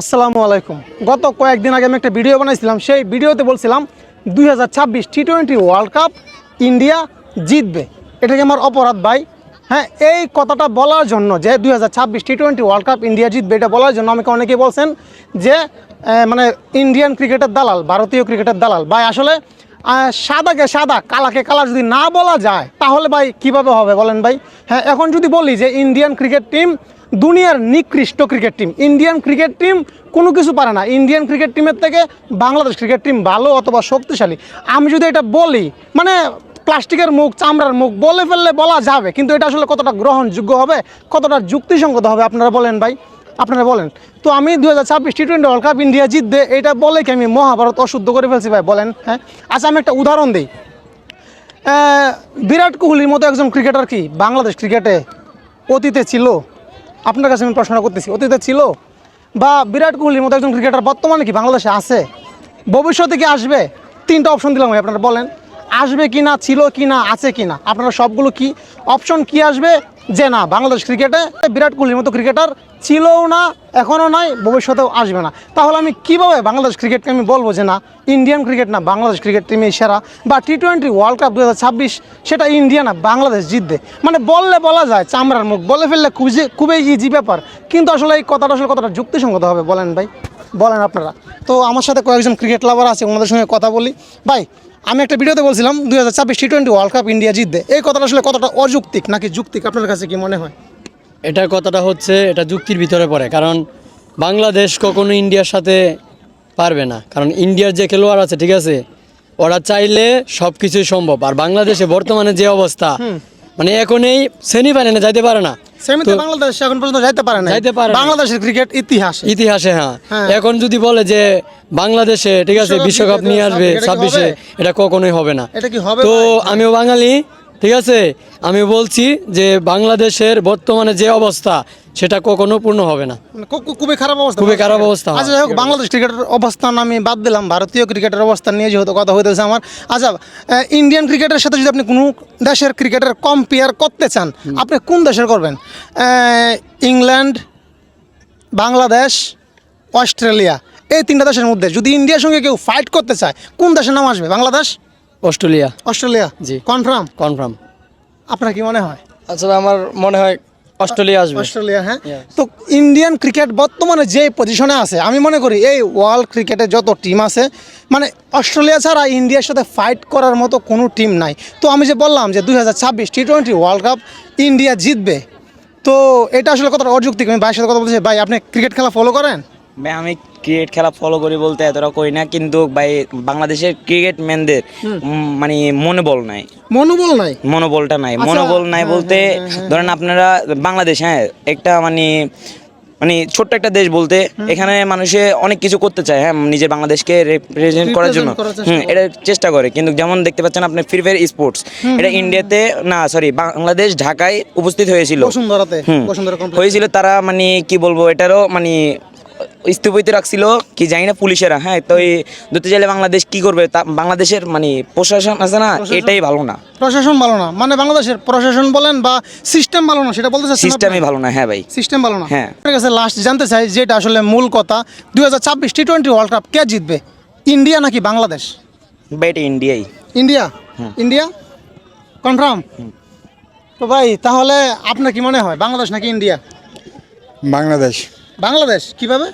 আসসালামু আলাইকুম। গত কয়েকদিন আগে আমি একটা ভিডিও বানাইছিলাম, সেই ভিডিওতে বলছিলাম দুই হাজার ছাব্বিশ T twenty world cup India জিতবে। এটা কি আমার অপরাধ ভাই? হ্যাঁ এই কথাটা বলার জন্য যে দুই হাজার ছাব্বিশ T twenty world cup India জিতবে, এটা বলার জন্য আমাকে অনেকেই বলছেন যে মানে ইন্ডিয়ান ক্রিকেটের দালাল, ভারতীয় ক্রিকেটের দালাল। ভাই, আসলে সাদাকে সাদা, কালাকে কালা যদি না বলা যায়, তাহলে ভাই কীভাবে হবে বলেন ভাই? হ্যাঁ এখন যদি বলি যে ইন্ডিয়ান ক্রিকেট টিম দুনিয়ার নিকৃষ্ট cricket team Indian cricket team কোনো কিছু পারে না। ইন্ডিয়ান ক্রিকেট টিমের থেকে বাংলাদেশ ক্রিকেট টিম ভালো অথবা শক্তিশালী। আমি যদি এটা বলি মানে প্লাস্টিকের মুখ, চামড়ার মুখ, বলে ফেললে বলা যাবে, কিন্তু এটা আসলে কতটা গ্রহণযোগ্য হবে, কতটা যুক্তিসঙ্গত হবে, আপনারা বলেন ভাই, আপনারা বলেন। তো আমি দু হাজার ছাব্বিশ T twenty world cup India জিতবে, এটা বলে কি আমি মহাভারত অশুদ্ধ করে ফেলছি ভাই, বলেন হ্যাঁ? আচ্ছা আমি একটা উদাহরণ দিই। বিরাট কোহলির মতো একজন ক্রিকেটার কি বাংলাদেশ ক্রিকেটে অতীতে ছিল? আপনার কাছে আমি প্রশ্ন করতেছি। অতীতে ছিল বা বিরাট কোহলির মতো একজন ক্রিকেটার বর্তমানে কি বাংলাদেশে আছে? ভবিষ্যতে কি আসবে? তিনটা অপশন দিলাম আপনারা বলেন। আসবে কি না, ছিল কি না, আছে কি না? আপনারা সবগুলো কি অপশন কি আসবে? যে না, বাংলাদেশ ক্রিকেটে বিরাট কোহলির মতো ক্রিকেটার ছিলও না, এখনও নাই, ভবিষ্যতেও আসবে না। তাহলে আমি কীভাবে বাংলাদেশ ক্রিকেটকে আমি বলব যে না, ইন্ডিয়ান ক্রিকেট না, বাংলাদেশ ক্রিকেট টিমই সেরা? বা টি টোয়েন্টি ওয়ার্ল্ড কাপ দু হাজার ছাব্বিশ, সেটা ইন্ডিয়া না, বাংলাদেশ জিতবে? মানে বললে বলা যায়, চামড়ার মুখ, বলে ফেললে খুবই খুবই ইজি ব্যাপার। কিন্তু আসলে এই কথাটা আসলে কতটা যুক্তিসঙ্গত হবে বলেন ভাই? বলেন আপনারা। তো আমার সাথে কয়েকজন ক্রিকেট লাভার আছে ওনাদের সঙ্গে কথা বলি। ভাই আমি একটা ভিডিওতে বলছিলাম দুই হাজার ছাব্বিশ T twenty world cup India জিতবে। এই কথাটা আসলে কতটা অযৌক্তিক নাকি যুক্তিক? আপনার কাছে কি মনে হয়? এটার কথাটা হচ্ছে এটা যুক্তির ভিতরে পড়ে কারণ বাংলাদেশ কখনো ইন্ডিয়ার সাথে পারবে না। কারণ ইন্ডিয়ার যে খেলোয়াড় আছে ঠিক আছে ওরা চাইলে সব কিছুই সম্ভব। আর বাংলাদেশে বর্তমানে যে অবস্থা মানে এখন এই সেমিফাইনালে যাইতে পারে না। সেমিতে বাংলাদেশ এখন পর্যন্ত যাইতে পারে না যাইতে পারে বাংলাদেশের ক্রিকেট ইতিহাস। ইতিহাসে হ্যাঁ। হ্যাঁ। এখন যদি বলে যে বাংলাদেশে ঠিক আছে বিশ্বকাপ নিয়ে আসবে ছাব্বিশে এটা কখনোই হবে না। এটা কি হবে তো আমিও বাঙালি ঠিক আছে আমি বলছি যে বাংলাদেশের বর্তমানে যে অবস্থা সেটা কখনো পূর্ণ হবে না। মানে খুবই খারাপ অবস্থা। খুবই খারাপ অবস্থা। আচ্ছা যাই হোক বাংলাদেশ ক্রিকেটের অবস্থান আমি বাদ দিলাম। ভারতীয় ক্রিকেটের অবস্থান নিয়ে যেহেতু কথা হইতেছে আমার। আচ্ছা ইন্ডিয়ান ক্রিকেটের সাথে যদি আপনি কোনো দেশের ক্রিকেটের কম্পেয়ার করতে চান আপনি কোন দেশের করবেন? ইংল্যান্ড বাংলাদেশ অস্ট্রেলিয়া এই তিনটা দেশের মধ্যে। যদি ইন্ডিয়ার সঙ্গে কেউ ফাইট করতে চায় কোন দেশের নাম আসবে? বাংলাদেশ? অস্ট্রেলিয়া। অস্ট্রেলিয়া। জি। কনফার্ম কনফার্ম আপনার কি মনে হয়? আচ্ছা আমার মনে হয় অস্ট্রেলিয়া আসবে। অস্ট্রেলিয়া হ্যাঁ। তো ইন্ডিয়ান ক্রিকেট বর্তমানে যে পজিশনে আছে আমি মনে করি এই ওয়ার্ল্ড ক্রিকেটে যত টিম আছে মানে অস্ট্রেলিয়া ছাড়া ইন্ডিয়ার সাথে ফাইট করার মতো কোনো টিম নাই। তো আমি যে বললাম যে দুই হাজার ছাব্বিশ T twenty world cup India জিতবে তো এটা আসলে কতটা অযৌক্তিক? আমি ভাইয়ের সাথে কথা বলছি ভাই আপনি ক্রিকেট খেলা ফলো করেন? ভাই আমি ক্রিকেট খেলা ফলো করি বলতে এতটা করি না কিন্তু ভাই বাংলাদেশের ক্রিকেট ম্যানদের মানে মনোবল নাই। মনোবল নাই? মনোবলটা নাই। আচ্ছা, মনোবল নাই হ্যাঁ, বলতে হ্যাঁ, হ্যাঁ, ধরেন আপনারা বাংলাদেশ হ্যাঁ একটা মানে মানে ছোট্ট একটা দেশ বলতে এখানে মানুষে অনেক কিছু করতে চায় হ্যাঁ নিজের বাংলাদেশকে রিপ্রেজেন্ট করার জন্য। হুম এটা চেষ্টা করে। কিন্তু যেমন দেখতে পাচ্ছেন আপনি ফ্রি ফায়ার স্পোর্টস এটা ইন্ডিয়াতে না সরি বাংলাদেশ ঢাকায় উপস্থিত হয়েছিল। হয়েছিল তারা মানে কি বলব এটারও মানে স্থগিত রাখছিল কি জানি না পুলিশেরা হ্যাঁ তো এই ধরতে চাইলে বাংলাদেশ কি করবে? তা বাংলাদেশের মানে প্রশাসন আছে না এটাই ভালো না। প্রশাসন ভালো না মানে বাংলাদেশের প্রশাসন বলেন বা সিস্টেম ভালো না সেটা বলতে চাচ্ছেন সিস্টেমই ভালো না হ্যাঁ ভাই। সিস্টেম ভালো না। হ্যাঁ। আপনার কাছে লাস্ট জানতে চাই যেটা আসলে মূল কথা দুই হাজার ছাব্বিশ টি টোয়েন্টি ওয়ার্ল্ড কাপ কে জিতবে? ইন্ডিয়া নাকি বাংলাদেশ? বা এটা ইন্ডিয়াই। ইন্ডিয়া? ইন্ডিয়া? কনফার্ম তো ভাই তাহলে আপনার কি মনে হয় বাংলাদেশ নাকি ইন্ডিয়া? বাংলাদেশ। বাংলাদেশ কীভাবে?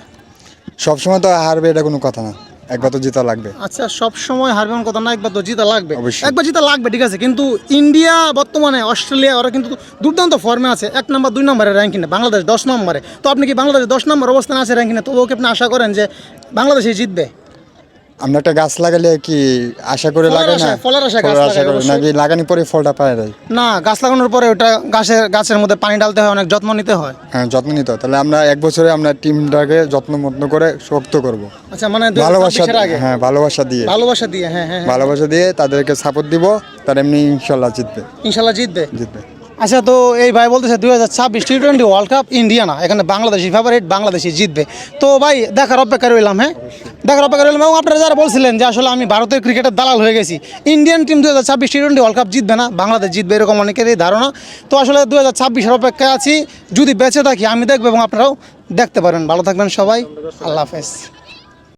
সবসময় তো হারবে এটা কোনো কথা না। একবার তো জিতা লাগবে। আচ্ছা সব সময় হারবে কথা না একবার তো জিতা লাগবে। একবার জিতা লাগবে ঠিক আছে কিন্তু ইন্ডিয়া বর্তমানে অস্ট্রেলিয়া ওরা কিন্তু দুর্দান্ত ফর্মে আছে। এক নম্বর দুই নম্বরে র্যাঙ্কিংয়ে বাংলাদেশ দশ নম্বরে তো আপনি কি বাংলাদেশ দশ নম্বর অবস্থানে আছে র্যাঙ্কিংয়ে তবুও কি আপনি আশা করেন যে বাংলাদেশে জিতবে? আমরা একটা গাছ লাগালে কি আশা করে ফলের লাগে না? ফলের গাছ। নাকি পরে ফলটা পায় যায়? না গাছ লাগানোর পরে ওটা গাছের গাছের মধ্যে পানি ডালতে হয় অনেক যত্ন নিতে হয়। হ্যাঁ যত্ন নিতে হয়। তাহলে আমরা এক বছরে আমরা টিমটাকে যত্ন মত্ন করে শক্ত করব। আচ্ছা মানে ভালোবাসা 2026 এর আগে? হ্যাঁ ভালোবাসা দিয়ে। ভালোবাসা দিয়ে হ্যাঁ হ্যাঁ হ্যাঁ। ভালোবাসা দিয়ে তাদেরকে সাপোর্ট দিব তার এমনি ইনশাল্লাহ জিতবে। ইনশাল্লাহ জিতবে? জিতবে। আচ্ছা তো এই ভাই বলতেছে দুই হাজার ছাব্বিশ T twenty world cup India না এখানে বাংলাদেশি ফেভারিট বাংলাদেশি জিতবে। তো ভাই দেখার অপেক্ষা রইলাম হ্যাঁ? দেখার অপেক্ষা রইলাম, এবং আপনারা যারা বলছিলেন যে আসলে আমি ভারতের ক্রিকেটের দালাল হয়ে গেছি ইন্ডিয়ান টিম দু হাজার ছাব্বিশ টি টোয়েন্টি ওয়ার্ল্ড কাপ জিতবে না, বাংলাদেশ জিতবে এরকম অনেকেরই ধারণা। তো আসলে দু হাজার ছাব্বিশের অপেক্ষায় আছি, যদি বেঁচে থাকি আমি দেখব এবং আপনারাও দেখতে পারেন। ভালো থাকবেন সবাই, আল্লাহ হাফেজ।